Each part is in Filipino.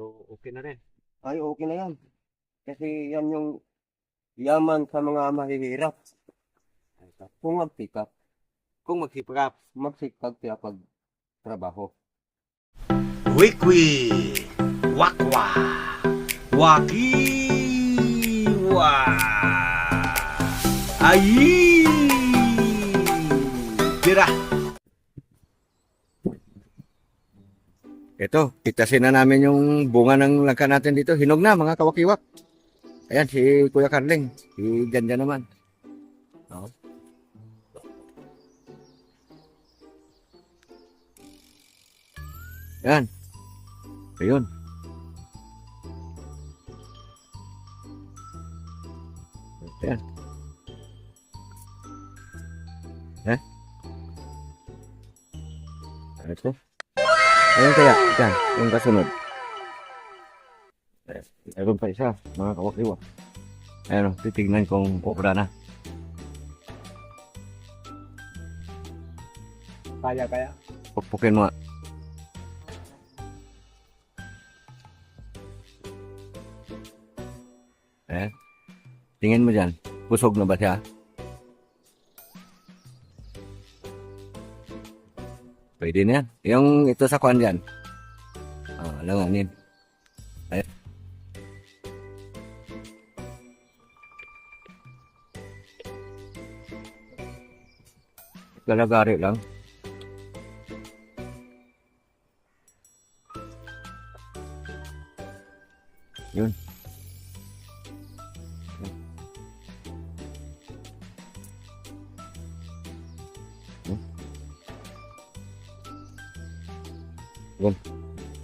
So, okay na rin. Ay, okay na yan. Kasi yan yung yaman sa mga mahihirap. Kung magsikap, Kung magsipag, magsikap siya pag trabaho. Wikwi! Wakwa! Wakiwa Ayi! Tira Ito, pitasin na namin yung bunga ng langka natin dito. Hinog na, mga kawakiwak. Ayan, si Kuya Carling. Si Ganda naman. Oo. Yan. Ayun. Ayan. Eh? Ito. Ayun kaya, yan, yung kasunod. Meron pa isa, mga kawakiwa. Ayun, o, titignan kung obra na. Kaya, kaya. Pukpukin mo nga. Eh, tingin mo dyan, busog na ba siya? Pwede na yan. Yung ito sa kwan dyan. Ah, langanin. Ayan. Galagari lang. Yun.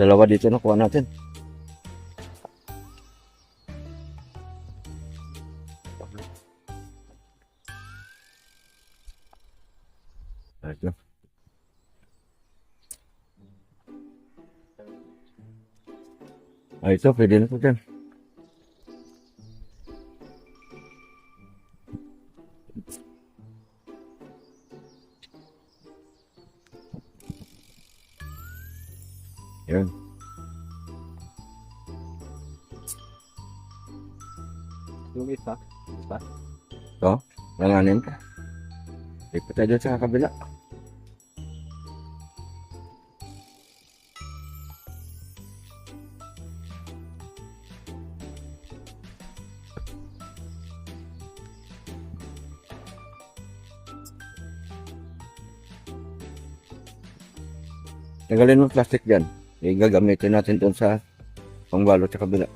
Dalawa dito na kuha natin. Ito. Ah, ito, pwede na po dyan. Tayo dyan sa kabila. Tagalin mo plastic dyan. Eh, gagamitin natin doon sa pangbalo sa kabila.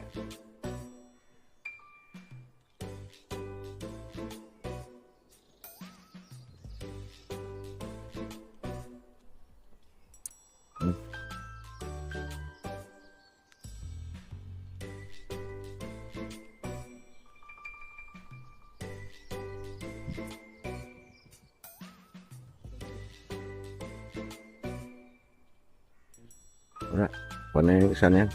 Wala. Na yung isa na yan.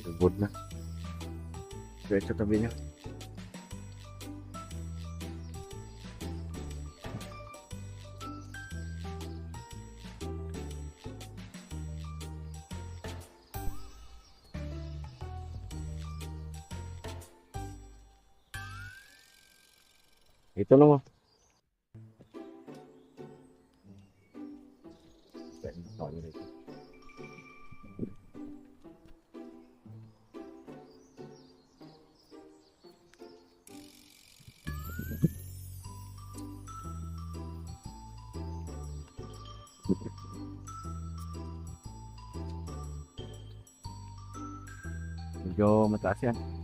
Lubod na. Sa tabi niya. Medyo mataas yan.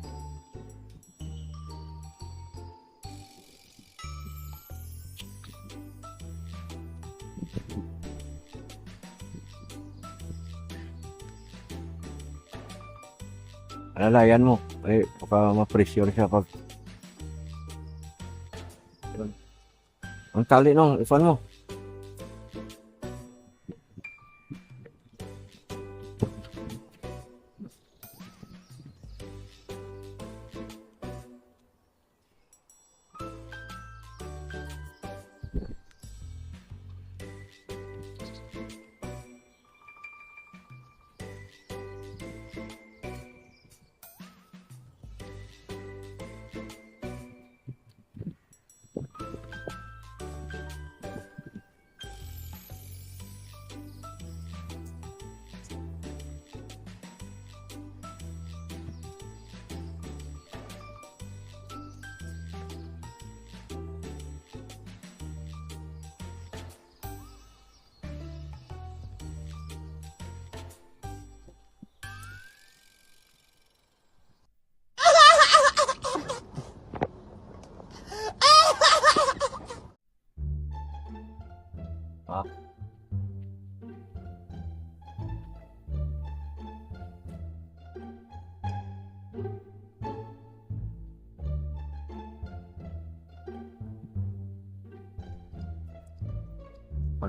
Alalayan mo. Eh, baka ma-pressure siya pag... Ang tali nung, ifan mo.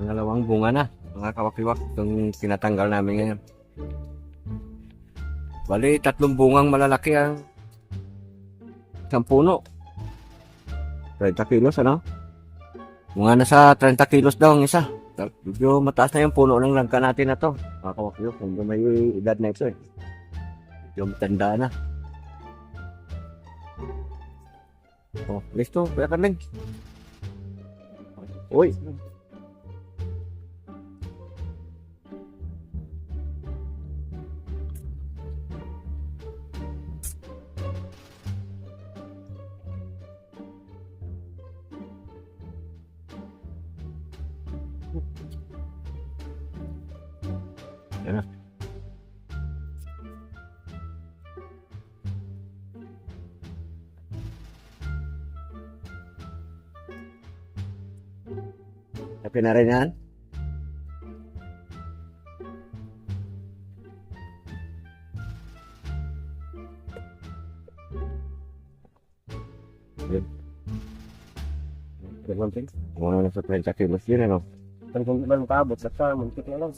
Pangalawang bunga na, mga kawakiwak, itong tinatanggal namin ngayon. Bali, tatlong bungang malalaki ang isang puno. 30 kilos, ano? Mga nasa 30 kilos daw ang isa. Medyo mataas na yung puno ng langka natin na to. Mga kawakiwak, medyo may edad na ito eh. Medyo matanda na. Oh, listo, Kuya Carling. Uy. Yan na. Happy na rin yan? Good. Good one thing. Mga nasa 30 kilos yun, ano? Kung kung man makabot, basta muntik na lang.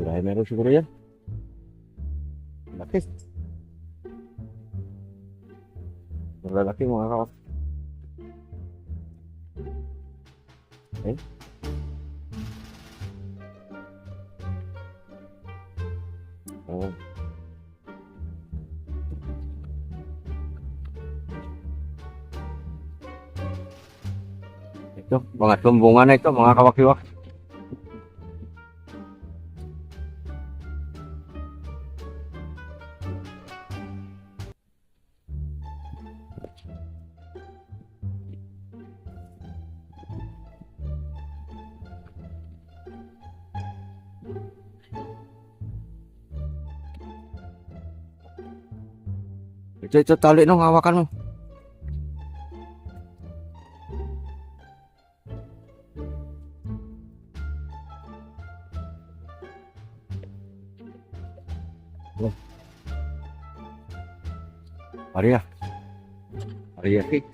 Dahil meron siguro yan. Laki. Malalaki mga kawas. Eh? Oh. Ito, mga tumbungan na ito, mga kawakiwak. Ito, ito, tali nung hawakan mo. Oh. Maria. Maria cake.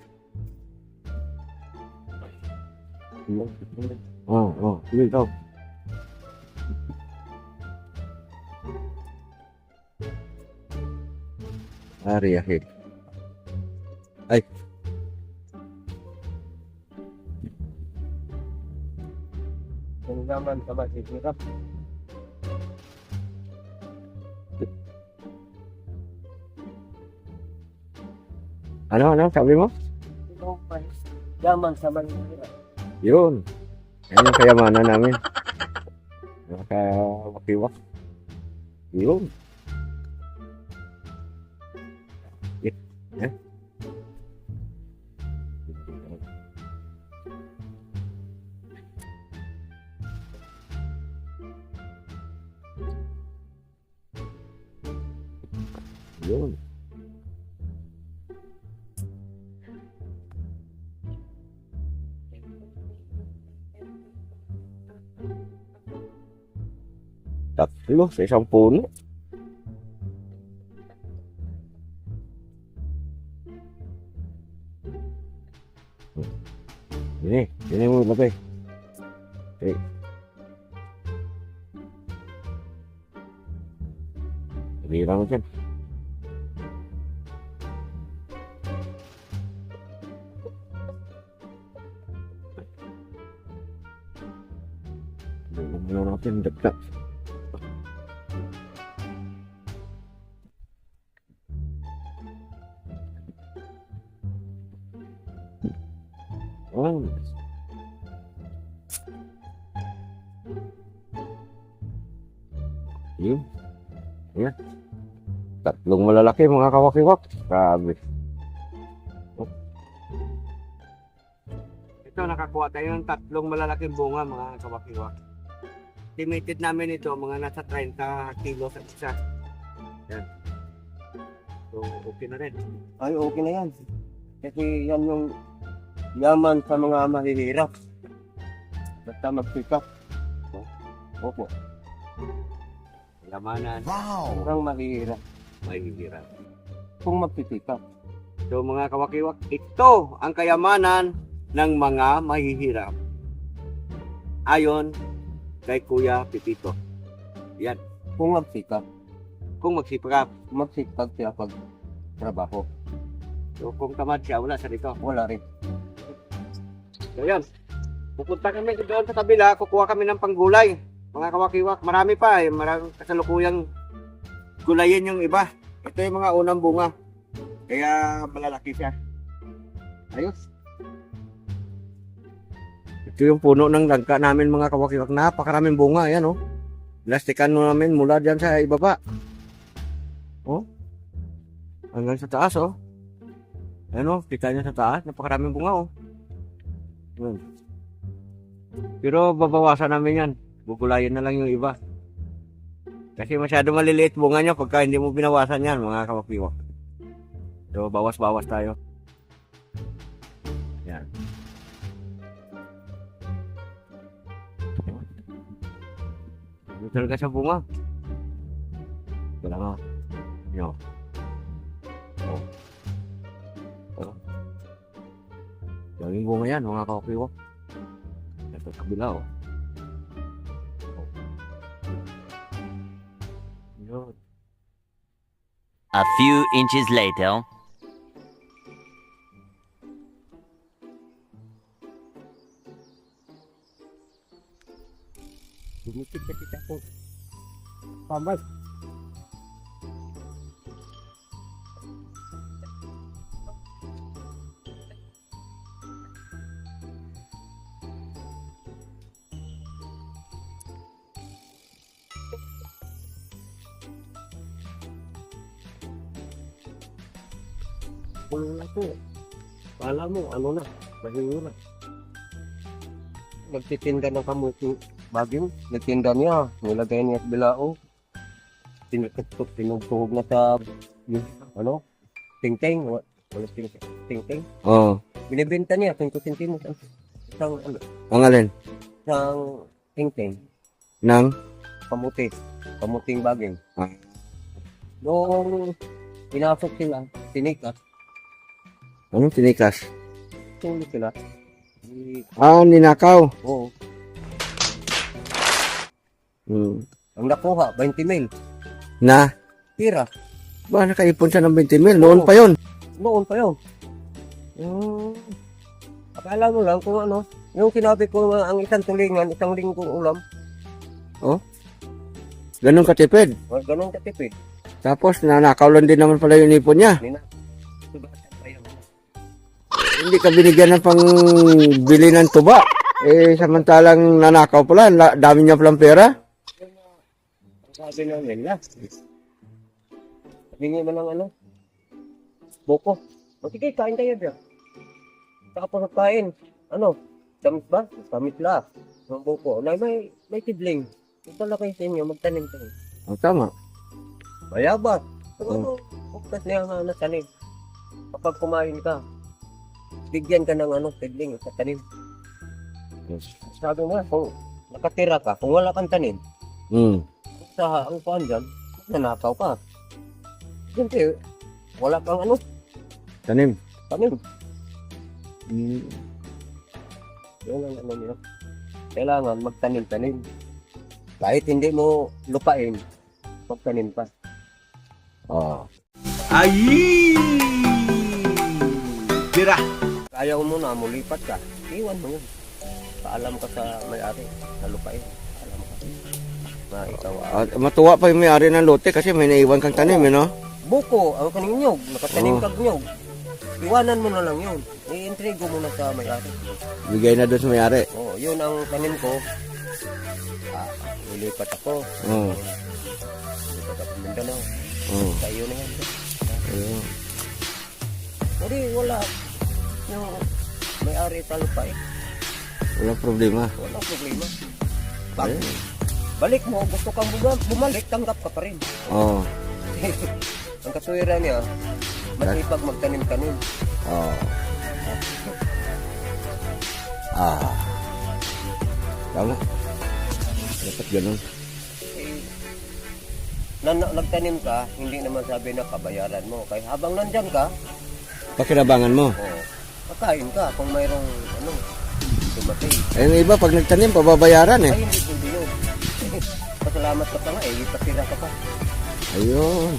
Oh, oh, ini tau. Maria cake. Ay, Kung naman ka masisirap. ano, ano, sabi mo? Yaman sa Manila. Yun. Yan yung kayamanan namin. Nakakawakiwak. Yun. Eh, eh. Yun. Tatlo sa isang puno. Ini, ini mo lapay. Okay. Bira mo dyan. Dugong mo natin dagdag. Oh. Yun. Yan. Tatlong malalaki mga kawakiwak. Grabe. Oh. Ito, nakakuha tayo ng tatlong malalaking bunga mga kawakiwak. Estimated namin ito, mga nasa 30 kilos at isa. Yan. So, okay na rin. Ay, okay na yan. Kasi yan yung yaman sa mga mahihirap. Basta magsikap. Opo. Yamanan, Kurang mahihirap. may hihirap. Kung magsisikap. So mga kawakiwak, ito ang kayamanan ng mga mahihirap. Ayon kay Kuya Pipito. Yan. Kung magsikap, Kung magsipag magsikap siya pag trabaho. So, kung tamad siya, wala siya dito. Wala rin. So, yan. Pupunta kami doon sa kabila, kukuha kami ng panggulay. Mga kawakiwak, marami pa eh. Maraming kasalukuyang gulayin yung iba. Ito yung mga unang bunga. Kaya malalaki siya. Ayos. Ito yung puno ng langka namin mga kawakiwak. Napakaraming bunga. Ayan oh. Plastikan mo namin mula dyan sa ibaba. Oh. Hanggang sa taas oh. Ayan oh, kita niya sa taas. Napakaraming bunga oh. Yun. Pero babawasan namin yan. Gugulayin na lang yung iba. Kasi masyado maliliit bunga niya pagka hindi mo binawasan yan, mga kawakiwak. So, bawas-bawas tayo. Yan. Dito talaga sa bunga. Ito lang oh. Daming bunga yan, mga kawakiwak. Ito kabila oh. Yun. A few inches later. Dumitig ka kita ko. Pambay. To? Kala mo, ano na, mahingo na. Nagtitinda ng kamuti bagyo. Nagtinda niya, nilagay niya sa bilao. Tinutok, tinugtog na sa, yung, ano, ting-ting. wa- Wala ting- ting-ting. Oh, Binibenta niya, 5 centimos. ang Isang, ano, ang alin? isang ting-ting. Nang? Kamuti. Kamuting baging. Ah. Noong pinasok sila, tinikas, Anong tinikas? tuli sila. Ah, ninakaw. Oo. Hmm. Ang nakuha, 20 mil. Na? Tira. Ba, nakaipon siya ng 20 mil. Noon pa yon. Noon pa yun. Yung... Akala mo lang kung ano. Yung sinabi ko uh, ang isang tulingan, isang linggong ulam. Ganun katipid. Well, ganun katipid. Tapos, nanakaw lang din naman pala yung ipon niya. Yun. Hindi ka binigyan ng pang bili ng tuba. Eh, samantalang nanakaw pala. La, dami niya palang pera. Ang sabi ng nila. Hingi mo ng ano? Buko. O sige, kain tayo dyan. Tapos kain. Ano? Damit ba? Damit la. Ng buko. Na may, may tibling. Ito lang kayo sa inyo, magtanim tayo. Oh, tama. Mayabat. Pero ano, bukas niya nga natanim. Kapag kumain ka, bigyan ka ng ano, tibling sa tanim. Sabi mo, kung nakatira ka, kung wala kang tanim, Hmm. sa ang kuhan dyan, nanakaw ka. Siyempre, wala kang ano, Tanim. tanim. Hmm. Yun ang ano nila. Kailangan magtanim-tanim. Kahit hindi mo lupain, magtanim pa. Oh. Ay! Tira! Ayaw mo na, mulipat ka, iwan mo yun. Paalam ka sa may-ari, na lupain. Alam ka. Na ikaw, ah, At matuwa pa yung may-ari ng lote kasi may naiwan kang tanim, eh, no? buko, ang kaning nyog, nakatanim Oh. kag nyog. Iwanan mo na lang yun. I-intrigo mo na sa may-ari. Bigay na doon sa may-ari. Oo, yun ang tanim ko. Ah, nilipat ako. Oo. Nilipat ako Mindanao. Oh. Sa iyo na yan. Ayun. Hindi, wala. Yung may-ari sa lupa eh. Walang problema. Wala problema. Bak Ayun. balik mo, gusto kang buma- bumalik, tanggap ka pa rin. Oh. ang katuwiran niya, masipag magtanim-tanim. Oh. Ah. Tama. Dapat ganun. Eh, na, na- nagtanim ka, hindi naman sabi na kabayaran mo. Kaya habang nandyan ka, Pakinabangan mo. oh, Kakain ka kung mayroong ano, dumating. Eh, yung iba, pag nagtanim, pababayaran eh. Ay, hindi hindi yun. Pasalamat ka pa nga eh, ipatira ka pa. Ayun.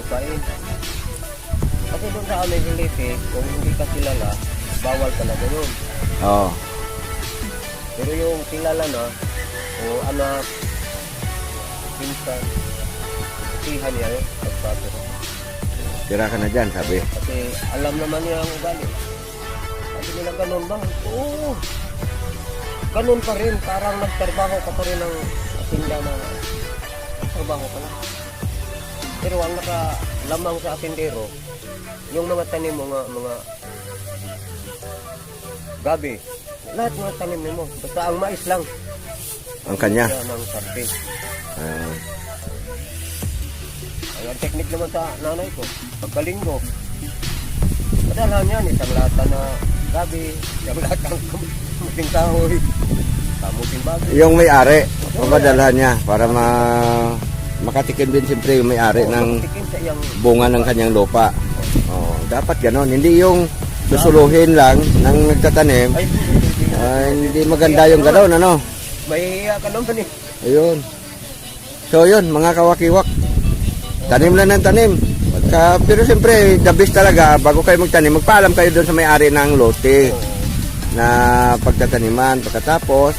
Lupain. Kasi doon sa amin relate, kung hindi ka kilala, bawal talaga yun. Oo. Pero yung kilala na, o anak, pinsan, tihan niya yun, pagpapiro. Tira ka na dyan, sabi. Kasi alam naman niya ang ugali. Sabi nila ganun ba? Oo. Ganun pa rin. Parang nagtrabaho ka pa rin ng tinda na trabaho ka lang. Pero ang nakalamang sa atindero, yung mga tanim mo nga, mga gabi, lahat mga tanim mo. Basta ang mais lang. Ang kanya. Ang sarpi. Ah, Ay, ang technique naman sa nanay ko, pagkalinggo, madalhan yan, isang lata na gabi, isang lata ng kamuting kahoy, kamuting bagay. yung may-ari, papadalhan niya para ma makatikim din siyempre yung may-ari ng Tikim sa iyang bunga ng kanyang lupa. Oh, dapat ganon. Hindi yung susuluhin lang ng nagtatanim. ay, hindi. Ah, hindi maganda yung ganon, ano? May hiya ka naman eh. Ayun. So yun, mga kawakiwak. Tanim lang ng tanim. Pagka, pero siyempre, the best talaga, bago kayo magtanim, magpaalam kayo doon sa may-ari ng lote na pagtataniman. Pagkatapos,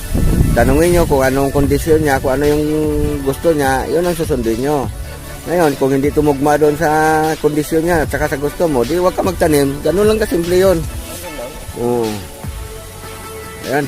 tanungin nyo kung anong kondisyon niya, kung ano yung gusto niya, yun ang susundin nyo. Ngayon, kung hindi tumugma doon sa kondisyon niya at saka sa gusto mo, di huwag ka magtanim. Ganun lang kasimple yun. Oo. Ayan.